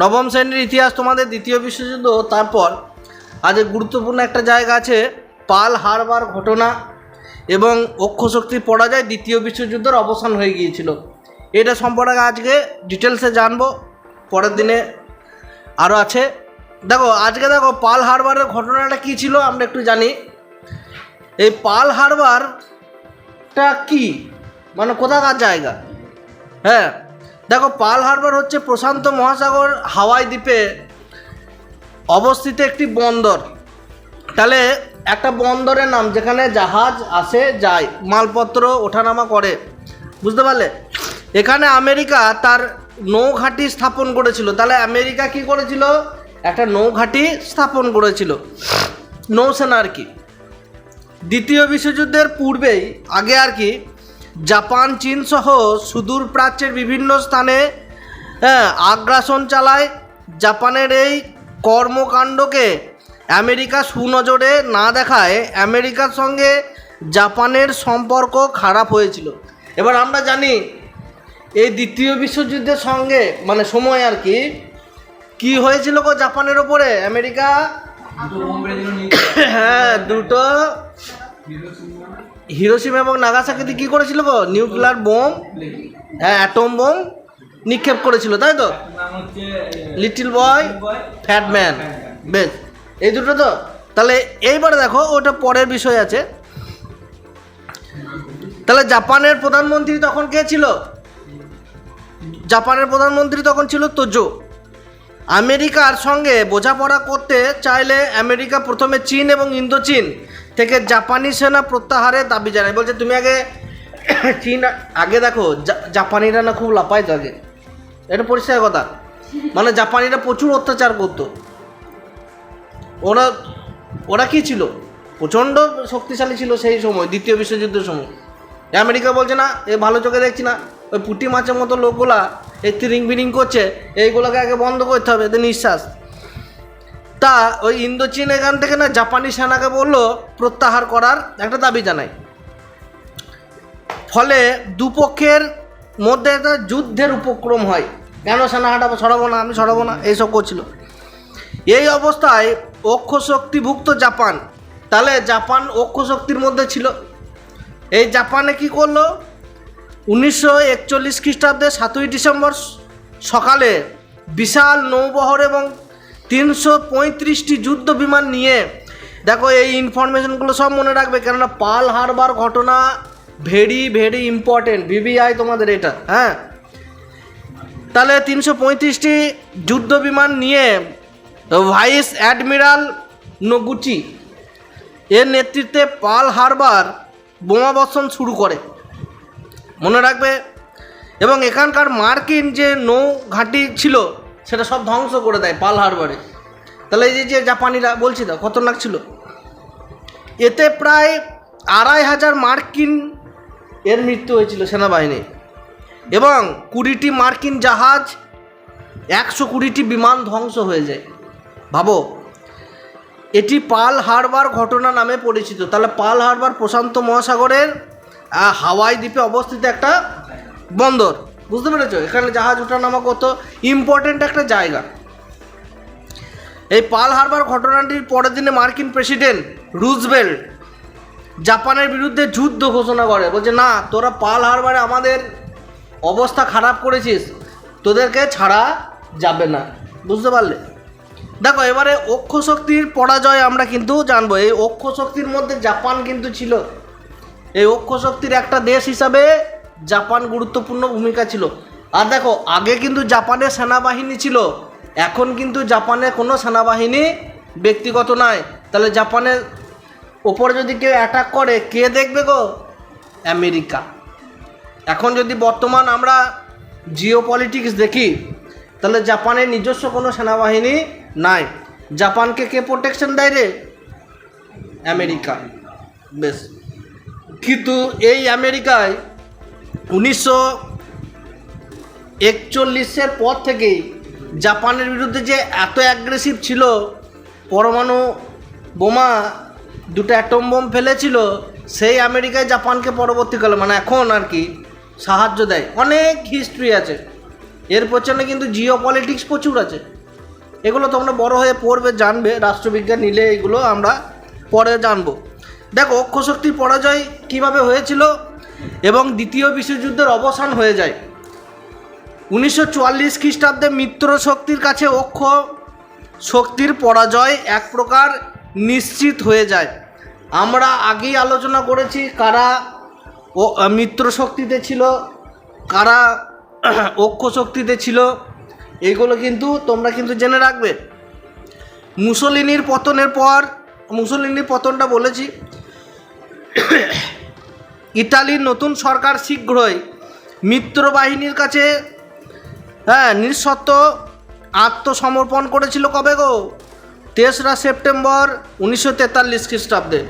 নবম শ্রেণির ইতিহাস তোমাদের দ্বিতীয় বিশ্বযুদ্ধ, তারপর আজ গুরুত্বপূর্ণ একটা জায়গা আছে, পাল হারবার ঘটনা এবং অক্ষশক্তি পরাজয় দ্বিতীয় বিশ্বযুদ্ধের অবসান হয়ে গিয়েছিল। এটা সম্পর্কে আজকে ডিটেলসে জানব, পরের দিনে আরও আছে। দেখো, আজকে দেখো, পাল হারবারের ঘটনাটা কী ছিল আমরা একটু জানি। এই পাল হারবারটা কি? মানে কোথাকার জায়গা? হ্যাঁ দেখো পাল হারবার হচ্ছে প্রশান্ত মহাসাগর হাওয়াই দ্বীপে অবস্থিত একটি বন্দর। তাহলে একটা বন্দরের নাম যেখানে জাহাজ আসে, যায়, মালপত্র ওঠানামা করে। বুঝতে পারলে? এখানে আমেরিকা তার নৌঘাঁটি স্থাপন করেছিল। তাহলে আমেরিকা কি করেছিল? একটা নৌঘাঁটি স্থাপন করেছিল। নৌসেনা আর কি। দ্বিতীয় বিশ্বযুদ্ধের পূর্বেই, আগে আর কি জাপান চীন সহ সুদূর প্রাচ্যের বিভিন্ন স্থানে হ্যাঁ আগ্রাসন চালায়। জাপানের এই কর্মকাণ্ডকে আমেরিকা সুনজরে না দেখায় আমেরিকার সঙ্গে জাপানের সম্পর্ক খারাপ হয়েছিল। এবার আমরা জানি এই দ্বিতীয় বিশ্বযুদ্ধের সঙ্গে মানে সময় আর কি কি হয়েছিল গো জাপানের ওপরে? আমেরিকা? হ্যাঁ দুটো হিরোসিমা এবং নাগাসাকিতে কি করেছিল গো? Nuclear bomb? হ্যাঁ অ্যাটম বোম নিক্ষেপ করেছিল, তাই তো? লিটিল বয় ফ্যাটম্যান বেশ। এই দুটো তো? তাহলে এইবারে দেখো, ওটা পরের বিষয় আছে। তাহলে জাপানের প্রধানমন্ত্রী তখন কে ছিল? জাপানের প্রধানমন্ত্রী তখন ছিল তোজো। আমেরিকার সঙ্গে বোঝাপড়া করতে চাইলে আমেরিকা প্রথমে চীন এবং ইন্দো চীন থেকে জাপানি সেনা প্রত্যাহারের দাবি জানায়। বলছে, তুমি আগে চীন আগে দেখো জাপানিরা না খুব লাপায় আগে। এটা পরিষ্কার কথা। মানে জাপানিরা প্রচুর অত্যাচার করতো। ওরা ওরা কি ছিল? প্রচণ্ড শক্তিশালী ছিল সেই সময়, দ্বিতীয় বিশ্বযুদ্ধের সময়। আমেরিকা বলছে, না, এ ভালো চোখে দেখছি না। ওই পুঁটি মাছের মতো লোকগুলা, এই তিরিং বিরিং করছে, এইগুলোকে আগে বন্ধ করতে হবে, এদের নিঃশ্বাস। তা ওই ইন্দোচীন এখান থেকে না জাপানি সেনাকে বলল প্রত্যাহার করার একটা দাবি জানায়। ফলে দুপক্ষের মধ্যে একটা যুদ্ধের উপক্রম হয়। কেন সেনা হাঁটাবো, সরাবো না, আমি সরাবো না, এইসব করছিল। এই অবস্থায় অক্ষ শক্তিভুক্ত জাপান, তাহলে জাপান অক্ষ শক্তির মধ্যে ছিল। এই জাপানে কি করল? উনিশশো একচল্লিশ খ্রিস্টাব্দে সাতই ডিসেম্বর সকালে বিশাল নৌবহর এবং তিনশো পঁয়ত্রিশটি যুদ্ধ বিমান নিয়ে। দেখো এই ইনফরমেশনগুলো সব মনে রাখবে, কেননা পাল হারবার ঘটনা ভেরি ভেরি ইম্পর্টেন্ট ভিভিআই তোমাদের এটা হ্যাঁ? তাহলে তিনশো পঁয়ত্রিশটি যুদ্ধ বিমান নিয়ে ভাইস অ্যাডমিরাল নগুচি, এর নেতৃত্বে পাল হারবার বোমাবর্ষণ শুরু করে। মনে রাখবে? এবং এখানকার মার্কিন যে নৌ ঘাঁটি ছিল সেটা সব ধ্বংস করে দেয় পাল হারবারে। তাহলে এই যে জাপানিরা বলছি তো, খতরনাক ছিল। এতে প্রায় আড়াই হাজার মার্কিন এর মৃত্যু হয়েছিল সেনাবাহিনী। এবং কুড়িটি মার্কিন জাহাজ, একশো কুড়িটি বিমান ধ্বংস হয়ে যায়। ভাবো, এটি পাল হারবার ঘটনা নামে পরিচিত। তাহলে পাল হারবার প্রশান্ত মহাসাগরের হাওয়াই দ্বীপে অবস্থিত একটা বন্দর। বুঝতে পেরেছ? এখানে জাহাজ ওঠানামা কত ইম্পর্ট্যান্ট একটা জায়গা। এই পাল হারবার ঘটনাটির পরের দিনে মার্কিন প্রেসিডেন্ট রুজভেল্ট জাপানের বিরুদ্ধে যুদ্ধ ঘোষণা করে। বলছে, না, তোরা পাল হারবারে আমাদের অবস্থা খারাপ করেছিস। তোদেরকে ছাড়া যাবে না। বুঝতে পারলে? দেখো, এবারে অক্ষ শক্তির পরাজয় আমরা কিন্তু জানব। এই অক্ষ শক্তির মধ্যে জাপান কিন্তু ছিল। এই অক্ষ শক্তির একটা দেশ হিসাবে জাপান গুরুত্বপূর্ণ ভূমিকা ছিল। আর দেখো, আগে কিন্তু জাপানের সেনাবাহিনী ছিল। এখন কিন্তু জাপানের কোনো সেনাবাহিনী ব্যক্তিগত নয় তাহলে জাপানের ওপরে যদি কেউ অ্যাটাক করে, কে দেখবে গো? আমেরিকা। এখন যদি বর্তমান আমরা জিও পলিটিক্স দেখি, তাহলে জাপানের নিজস্ব কোনো সেনাবাহিনী নাই। জাপানকে কে প্রোটেকশন দেয় রে? আমেরিকা। বেশ। কিন্তু এই আমেরিকায় উনিশশো একচল্লিশের পর থেকেই জাপানের বিরুদ্ধে যে এত অ্যাগ্রেসিভ ছিল, পরমাণু বোমা দুটো অ্যাটম বোম ফেলেছিল, সেই আমেরিকায় জাপানকে পরবর্তীকালে মানে এখন আর কি, সাহায্য দেয়। অনেক হিস্ট্রি আছে। এর পেছনে কিন্তু জিও পলিটিক্স প্রচুর আছে। এগুলো তোমরা বড় হয়ে পড়বে, জানবে, রাষ্ট্রবিজ্ঞান নিলে এগুলো আমরা পরে জানব। দেখো, অক্ষশক্তির পরাজয় কীভাবে হয়েছিল? এবং দ্বিতীয় বিশ্বযুদ্ধের অবসান হয়ে যায়। উনিশশো চুয়াল্লিশ খ্রিস্টাব্দে মিত্র শক্তির কাছে অক্ষ শক্তির পরাজয় এক প্রকার নিশ্চিত হয়ে যায়। আমরা আগেই আলোচনা করেছি কারা ও মিত্র শক্তিতে ছিল, কারা অক্ষ শক্তিতে ছিল। এইগুলো কিন্তু তোমরা কিন্তু জেনে রাখবে। মুসলিনির পতনের পর, মুসলিনির পতনটা বলেছি। ইতালির নতুন সরকার শীঘ্রই মিত্র বাহিনীর কাছে হ্যাঁ নিঃশর্ত আত্মসমর্পণ করেছিল কবে গো? তেসরা সেপ্টেম্বর উনিশশো তেতাল্লিশ খ্রিস্টাব্দে।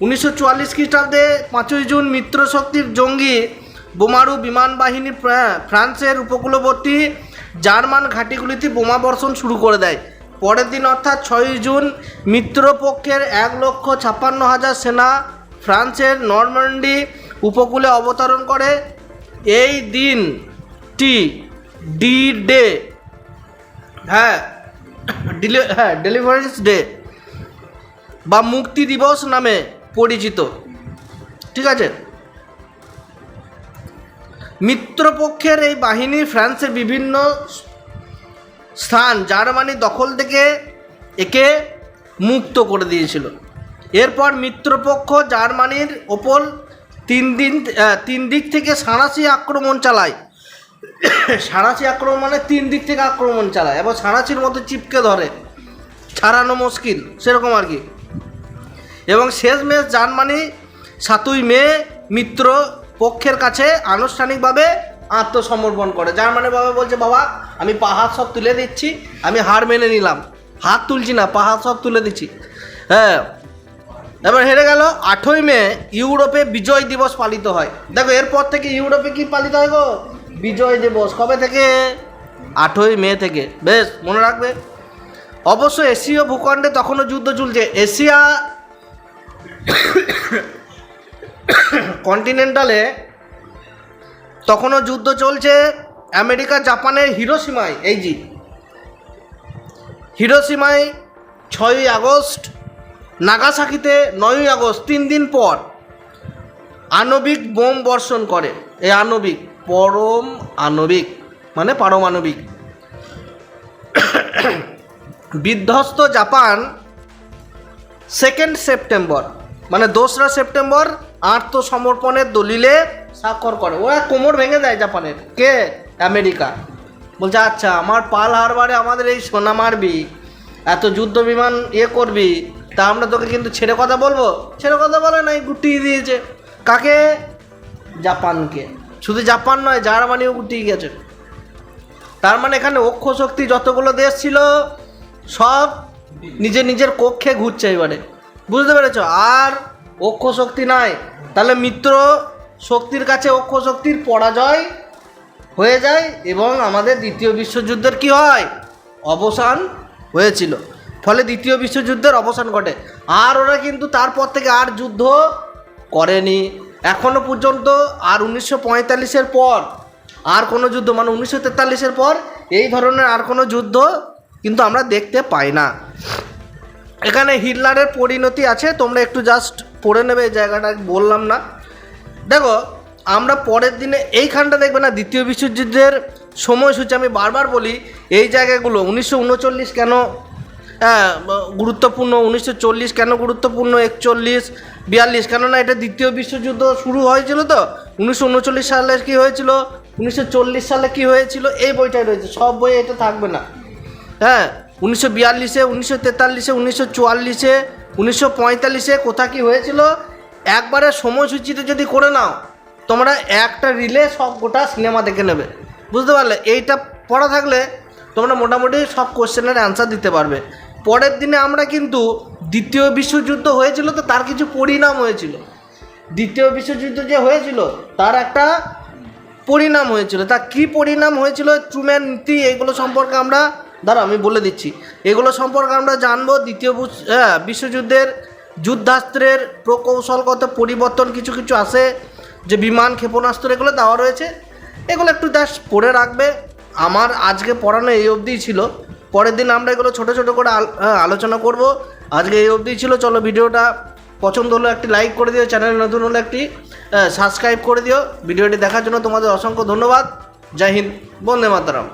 উনিশশো চুয়াল্লিশ খ্রিস্টাব্দে পাঁচই জুন মিত্র শক্তির জঙ্গি বোমারু বিমান বাহিনী ফ্রান্সের উপকূলবর্তী জার্মান ঘাঁটিগুলিতে বোমা বর্ষণ শুরু করে দেয়। পরের দিন অর্থাৎ ছয়ই জুন মিত্রপক্ষের এক লক্ষ ছাপ্পান্ন হাজার সেনা ফ্রান্সের নরমান্ডি উপকূলে অবতরণ করে। এই দিনটি ডি ডে। হ্যাঁ ডিলে হ্যাঁ ডেলিভারেন্স ডে বা মুক্তি দিবস নামে পরিচিত। ঠিক আছে? মিত্রপক্ষের এই বাহিনী ফ্রান্সের বিভিন্ন স্থান জার্মানি দখল থেকে একে মুক্ত করে দিয়েছিল। এরপর মিত্রপক্ষ জার্মানির ওপর তিন দিন তিন দিক থেকে সাঁড়াশি আক্রমণ চালায়। সাঁড়াশি আক্রমণ মানে তিন দিক থেকে আক্রমণ চালায় এবং সাঁড়াশির মতো চিপকে ধরে। ছাড়ানো মুশকিল, সেরকম আর কি। এবং শেষ শেষমেশ জার্মানি সাতই মে মিত্র পক্ষের কাছে আনুষ্ঠানিকভাবে আত্মসমর্পণ করে। জার্মানি বাবা বলছে, বাবা, আমি পাহাড় সব তুলে দিচ্ছি, আমি হার মেনে নিলাম। হাত তুলছি না, পাহাড় সব তুলে দিচ্ছি। হ্যাঁ এবার হেরে গেল আঠই মে, ইউরোপে বিজয় দিবস পালিত হয়। দেখো, এরপর থেকে ইউরোপে কি পালিত হয় গো? বিজয় দিবস। কবে থেকে? আঠই মে থেকে। বেশ, মনে রাখবে। অবশ্য এশীয় ভূখণ্ডে তখনও যুদ্ধ চলছে। এশিয়া কন্টিনেন্টালে তখনও যুদ্ধ চলছে আমেরিকা, জাপানের হিরোসীমায়। এই জি হিরোসীমায় ছয়ই আগস্ট নাগাসাকিতে নয়ই আগস্ট, তিন দিন পর আণবিক বোম বর্ষণ করে। এই আণবিক, পরম আণবিক মানে পারমাণবিক। বিধ্বস্ত জাপান সেকেন্ড সেপ্টেম্বর মানে দোসরা সেপ্টেম্বর আত্মসমর্পণের দলিলে স্বাক্ষর করে। ওরা কোমর ভেঙে দেয় জাপানের। কে? আমেরিকা। বলছে আচ্ছা আমার পাল হারবারে আমাদের এই সোনা মারবি এত যুদ্ধ বিমান ইয়ে করবি তা আমরা তোকে কিন্তু ছেড়ে কথা বলব? ছেড়ে কথা বলে নাই গুটিয়ে দিয়েছে। কাকে? জাপানকে। শুধু জাপান নয় জার্মানিও গুটিয়ে গেছে। তার মানে এখানে অক্ষ শক্তি যতগুলো দেশ ছিল সব নিজের নিজের কক্ষে ঘুরছে এবারে। বুঝতে পেরেছ? আর অক্ষ শক্তি নাই। তাহলে মিত্র শক্তির কাছে অক্ষ শক্তির পরাজয় হয়ে যায় এবং আমাদের দ্বিতীয় বিশ্বযুদ্ধের কি হয়? অবসান হয়েছিল। ফলে দ্বিতীয় বিশ্বযুদ্ধের অবসান ঘটে। আর ওরা কিন্তু তারপর থেকে আর যুদ্ধ করেনি। এখনও পর্যন্ত আর উনিশশো পঁয়তাল্লিশের পর আর কোনো যুদ্ধ মানে উনিশশো তেতাল্লিশের পর এই ধরনের আর কোনো যুদ্ধ কিন্তু আমরা দেখতে পাই না। এখানে হিটলারের পরিণতি আছে, তোমরা একটু জাস্ট পড়ে নেবে, এই জায়গাটা বললাম না। দেখো, আমরা পরের দিনে এইখানটা দেখবে না, দ্বিতীয় বিশ্বযুদ্ধের সময়সূচি আমি বারবার বলি, এই জায়গাগুলো উনিশশো উনচল্লিশ কেন হ্যাঁ গুরুত্বপূর্ণ উনিশশো চল্লিশ কেন গুরুত্বপূর্ণ? একচল্লিশ, বিয়াল্লিশ, কেননা এটা দ্বিতীয় বিশ্বযুদ্ধ শুরু হয়েছিল তো। উনিশশো উনচল্লিশ সালে কী হয়েছিল? উনিশশো চল্লিশ সালে কী হয়েছিল? এই বইটাই রয়েছে, সব বই এটা থাকবে না। হ্যাঁ উনিশশো বিয়াল্লিশে, উনিশশো তেতাল্লিশে, উনিশশো চুয়াল্লিশে, উনিশশো পঁয়তাল্লিশে কোথা কী হয়েছিল? একবারে সময়সূচিতে যদি করে নাও, তোমরা একটা রিলে সব গোটা সিনেমা দেখে নেবে। বুঝতে পারলে? এইটা পড়া থাকলে তোমরা মোটামুটি সব কোশ্চেনের অ্যান্সার দিতে পারবে। পরের দিনে আমরা কিন্তু দ্বিতীয় বিশ্বযুদ্ধ হয়েছিল তো তার কিছু পরিণাম হয়েছিল। দ্বিতীয় বিশ্বযুদ্ধ যে হয়েছিল তার একটা পরিণাম হয়েছিল। তা কি পরিণাম হয়েছিল ট্রুম্যান নীতি এগুলো সম্পর্কে আমরা দাঁড়া আমি বলে দিচ্ছি। এগুলো সম্পর্কে আমরা জানব দ্বিতীয় হ্যাঁ, বিশ্বযুদ্ধের যুদ্ধাস্ত্রের প্রকৌশলগত পরিবর্তন কিছু কিছু আছে যে বিমান ক্ষেপণাস্ত্র এগুলো দেওয়া রয়েছে। এগুলো একটু জাস্ট পড়ে রাখবে। আমার আজকে পড়ানো এই অবধিই ছিল। পরের দিন আমরা এগুলো ছোটো ছোটো করে আলোচনা করব। আজকে এই অবধি ছিল। চলো ভিডিওটা পছন্দ হলো একটি লাইক করে দিও চ্যানেল নতুন হলে একটি সাবস্ক্রাইব করে দিও। ভিডিওটি দেখার জন্য তোমাদের অসংখ্য ধন্যবাদ। জয় হিন্দ, বন্দে মাতারাম।